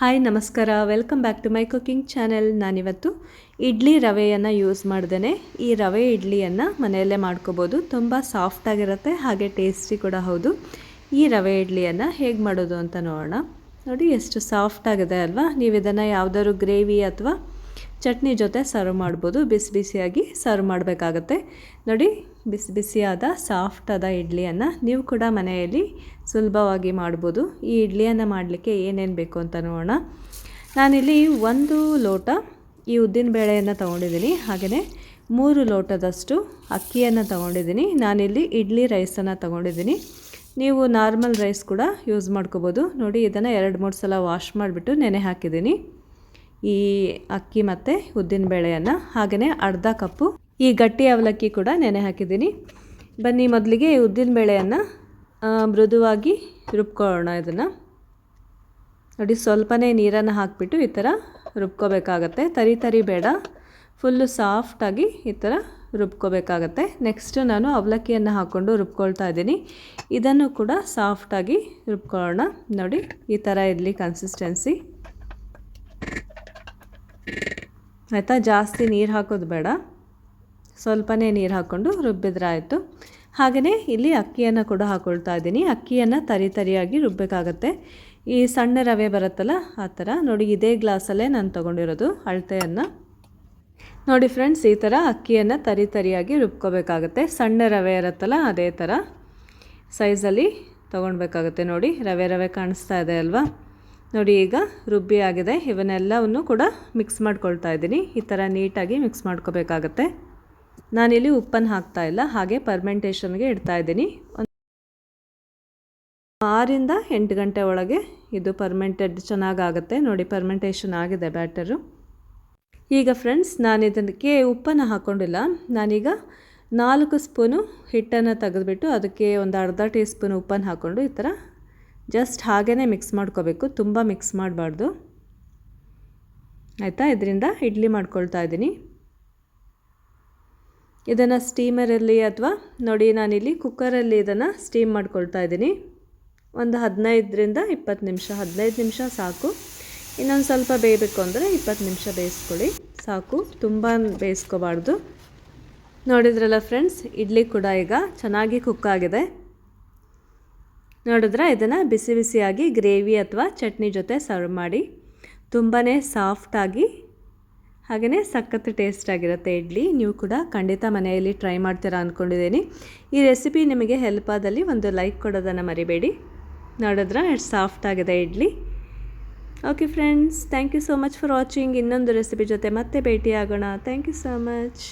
Hi, ನಮಸ್ಕಾರ. Welcome back to my cooking channel ನಾನಿವತ್ತು idli ರವೆಯನ್ನು use ಮಾಡ್ದೇ ಈ ರವೆ ಇಡ್ಲಿಯನ್ನು ಮನೆಯಲ್ಲೇ ಮಾಡ್ಕೋಬೋದು. ತುಂಬ ಸಾಫ್ಟಾಗಿರುತ್ತೆ ಹಾಗೆ ಟೇಸ್ಟಿ ಕೂಡ ಹೌದು. ಈ ರವೆ ಇಡ್ಲಿಯನ್ನು ಹೇಗೆ ಮಾಡೋದು ಅಂತ ನೋಡೋಣ. ನೋಡಿ, ಎಷ್ಟು ಸಾಫ್ಟಾಗಿದೆ ಅಲ್ವಾ? ನೀವು ಇದನ್ನು ಯಾವುದಾದ್ರು ಗ್ರೇವಿ ಅಥವಾ ಚಟ್ನಿ ಜೊತೆ ಸರ್ವ್ ಮಾಡ್ಬೋದು. ಬಿಸಿ ಬಿಸಿಯಾಗಿ ಸರ್ವ್ ಮಾಡಬೇಕಾಗತ್ತೆ. ನೋಡಿ, ಬಿಸಿ ಬಿಸಿಯಾದ ಸಾಫ್ಟಾದ ಇಡ್ಲಿಯನ್ನು ನೀವು ಕೂಡ ಮನೆಯಲ್ಲಿ ಸುಲಭವಾಗಿ ಮಾಡ್ಬೋದು. ಈ ಇಡ್ಲಿಯನ್ನು ಮಾಡಲಿಕ್ಕೆ ಏನೇನು ಬೇಕು ಅಂತ ನೋಡೋಣ. ನಾನಿಲ್ಲಿ ಒಂದು ಲೋಟ ಈ ಉದ್ದಿನ ಬೇಳೆಯನ್ನು ತೊಗೊಂಡಿದ್ದೀನಿ. ಹಾಗೆಯೇ ಮೂರು ಲೋಟದಷ್ಟು ಅಕ್ಕಿಯನ್ನು ತೊಗೊಂಡಿದ್ದೀನಿ. ನಾನಿಲ್ಲಿ ಇಡ್ಲಿ ರೈಸನ್ನು ತೊಗೊಂಡಿದ್ದೀನಿ. ನೀವು ನಾರ್ಮಲ್ ರೈಸ್ ಕೂಡ ಯೂಸ್ ಮಾಡ್ಕೋಬೋದು. ನೋಡಿ, ಇದನ್ನು ಎರಡು ಮೂರು ಸಲ ವಾಶ್ ಮಾಡಿಬಿಟ್ಟು ನೆನೆ ಹಾಕಿದ್ದೀನಿ. ಈ ಅಕ್ಕಿ ಮತ್ತು ಉದ್ದಿನ ಬೇಳೆಯನ್ನು ಹಾಗೆಯೇ ಅರ್ಧ ಕಪ್ಪು ಈ ಗಟ್ಟಿ ಅವಲಕ್ಕಿ ಕೂಡ ನೆನೆ ಹಾಕಿದ್ದೀನಿ. ಬನ್ನಿ ಮೊದಲಿಗೆ ಉದ್ದಿನ ಬೇಳೆಯನ್ನು ಮೃದುವಾಗಿ ರುಬ್ಕೊಳ್ಳೋಣ ಇದನ್ನು. ನೋಡಿ, ಸ್ವಲ್ಪನೇ ನೀರನ್ನು ಹಾಕಿಬಿಟ್ಟು ಈ ಥರ ರುಬ್ಕೋಬೇಕಾಗತ್ತೆ. ತರಿ ತರಿ ಬೇಡ ಫುಲ್ಲು ಸಾಫ್ಟಾಗಿ ಈ ಥರ ರುಬ್ಕೋಬೇಕಾಗತ್ತೆ. ನೆಕ್ಸ್ಟು ನಾನು ಅವಲಕ್ಕಿಯನ್ನು ಹಾಕ್ಕೊಂಡು ರುಬ್ಕೊಳ್ತಾ ಇದ್ದೀನಿ. ಇದನ್ನು ಕೂಡ ಸಾಫ್ಟಾಗಿ ರುಬ್ಕೊಳ್ಳೋಣ. ನೋಡಿ, ಈ ಥರ ಇರಲಿ ಕನ್ಸಿಸ್ಟೆನ್ಸಿ ಆಯಿತಾ? ಜಾಸ್ತಿ ನೀರು ಹಾಕೋದು ಬೇಡ. ಸ್ವಲ್ಪನೇ ನೀರು ಹಾಕ್ಕೊಂಡು ರುಬ್ಬಿದ್ರೆ ಆಯಿತು ಹಾಗೆಯೇ ಇಲ್ಲಿ ಅಕ್ಕಿಯನ್ನು ಕೂಡ ಹಾಕ್ಕೊಳ್ತಾ ಇದ್ದೀನಿ. ಅಕ್ಕಿಯನ್ನು ತರಿ ತರಿಯಾಗಿ ರುಬ್ಬಬೇಕಾಗತ್ತೆ ಈ ಸಣ್ಣ ರವೆ ಬರುತ್ತಲ್ಲ, ಆ ಥರ. ನೋಡಿ, ಇದೇ ಗ್ಲಾಸಲ್ಲೇ ನಾನು ತೊಗೊಂಡಿರೋದು ಅಳತೆಯನ್ನು. ನೋಡಿ ಫ್ರೆಂಡ್ಸ್, ಈ ಥರ ಅಕ್ಕಿಯನ್ನು ತರಿ ತರಿಯಾಗಿ ರುಬ್ಕೋಬೇಕಾಗತ್ತೆ. ಸಣ್ಣ ರವೆ ಇರುತ್ತಲ್ಲ, ಅದೇ ಥರ. ಸೈಜಲ್ಲಿ ತೊಗೊಳ್ಬೇಕಾಗತ್ತೆ ನೋಡಿ. ರವೆ ರವೆ ಕಾಣಿಸ್ತಾ ಇದೆ ಅಲ್ವಾ? ನೋಡಿ, ಈಗ ರುಬ್ಬಿ ಆಗಿದೆ. ಇವನ್ನೆಲ್ಲವನ್ನು ಕೂಡ ಮಿಕ್ಸ್ ಮಾಡ್ಕೊಳ್ತಾ ಇದ್ದೀನಿ. ಈ ಥರ ನೀಟಾಗಿ ಮಿಕ್ಸ್ ಮಾಡ್ಕೋಬೇಕಾಗತ್ತೆ. ನಾನಿಲ್ಲಿ ಉಪ್ಪನ್ನು ಹಾಕ್ತಾ ಇಲ್ಲ. ಹಾಗೆ ಪರ್ಮೆಂಟೇಷನ್ಗೆ ಇಡ್ತಾ ಇದ್ದೀನಿ. ಆರಿಂದ ಎಂಟು ಗಂಟೆ ಒಳಗೆ ಇದು ಪರ್ಮೆಂಟೆಡ್ ಚೆನ್ನಾಗಾಗುತ್ತೆ. ನೋಡಿ ಪರ್ಮೆಂಟೇಷನ್ ಆಗಿದೆ ಬ್ಯಾಟರು ಈಗ ಫ್ರೆಂಡ್ಸ್ ನಾನು ಇದಕ್ಕೆ ಉಪ್ಪನ್ನು ಹಾಕ್ಕೊಂಡಿಲ್ಲ ನಾನೀಗ ನಾಲ್ಕು ಸ್ಪೂನು ಹಿಟ್ಟನ್ನು ತೆಗೆದುಬಿಟ್ಟು ಅದಕ್ಕೆ ಒಂದು ಅರ್ಧ ಟೀ ಸ್ಪೂನ್ ಉಪ್ಪನ್ನು ಹಾಕ್ಕೊಂಡು ಈ ಥರ ಜಸ್ಟ್ ಹಾಗೇ ಮಿಕ್ಸ್ ಮಾಡ್ಕೋಬೇಕು, ತುಂಬ ಮಿಕ್ಸ್ ಮಾಡಬಾರ್ದು. ಆಯಿತಾ? ಇದರಿಂದ ಇಡ್ಲಿ ಮಾಡ್ಕೊಳ್ತಾ ಇದ್ದೀನಿ. ಇದನ್ನು ಸ್ಟೀಮರಲ್ಲಿ ಅಥವಾ ನೋಡಿ ನಾನಿಲ್ಲಿ ಕುಕ್ಕರಲ್ಲಿ ಇದನ್ನು ಸ್ಟೀಮ್ ಮಾಡ್ಕೊಳ್ತಾ ಇದ್ದೀನಿ. ಒಂದು ಹದಿನೈದರಿಂದ ಇಪ್ಪತ್ತು ನಿಮಿಷ, ಹದಿನೈದು ನಿಮಿಷ ಸಾಕು. ಇನ್ನೊಂದು ಸ್ವಲ್ಪ ಬೇಯಬೇಕು ಅಂದರೆ ಇಪ್ಪತ್ತು ನಿಮಿಷ ಬೇಯಿಸ್ಕೊಳ್ಳಿ. ಸಾಕು, ತುಂಬ ಬೇಯಿಸ್ಕೋಬಾರ್ದು. ನೋಡಿದ್ರಲ್ಲ ಫ್ರೆಂಡ್ಸ್ ಇಡ್ಲಿ ಕೂಡ ಈಗ ಚೆನ್ನಾಗಿ ಕುಕ್ ಆಗಿದೆ. ನೋಡಿದ್ರೆ ಇದನ್ನು ಬಿಸಿ ಬಿಸಿಯಾಗಿ ಗ್ರೇವಿ ಅಥವಾ ಚಟ್ನಿ ಜೊತೆ ಸರ್ವ್ ಮಾಡಿ ತುಂಬಾ ಸಾಫ್ಟಾಗಿ ಹಾಗೆಯೇ ಸಖತ್ ಟೇಸ್ಟ್ ಆಗಿರುತ್ತೆ ಇಡ್ಲಿ. ನೀವು ಕೂಡ ಖಂಡಿತ ಮನೆಯಲ್ಲಿ ಟ್ರೈ ಮಾಡ್ತೀರಾ ಅಂದ್ಕೊಂಡಿದ್ದೀನಿ ಈ ರೆಸಿಪಿ ನಿಮಗೆ ಹೆಲ್ಪ್ ಆದಲ್ಲಿ ಒಂದು ಲೈಕ್ ಕೊಡೋದನ್ನು ಮರಿಬೇಡಿ. ನೋಡಿದ್ರೆ ಎಷ್ಟು ಸಾಫ್ಟ್ ಆಗಿದೆ idli. Okay friends, thank you so much for watching. ಇನ್ನೊಂದು ರೆಸಿಪಿ ಜೊತೆ ಮತ್ತೆ ಭೇಟಿ ಆಗೋಣ ಥ್ಯಾಂಕ್ ಯು ಸೋ ಮಚ್.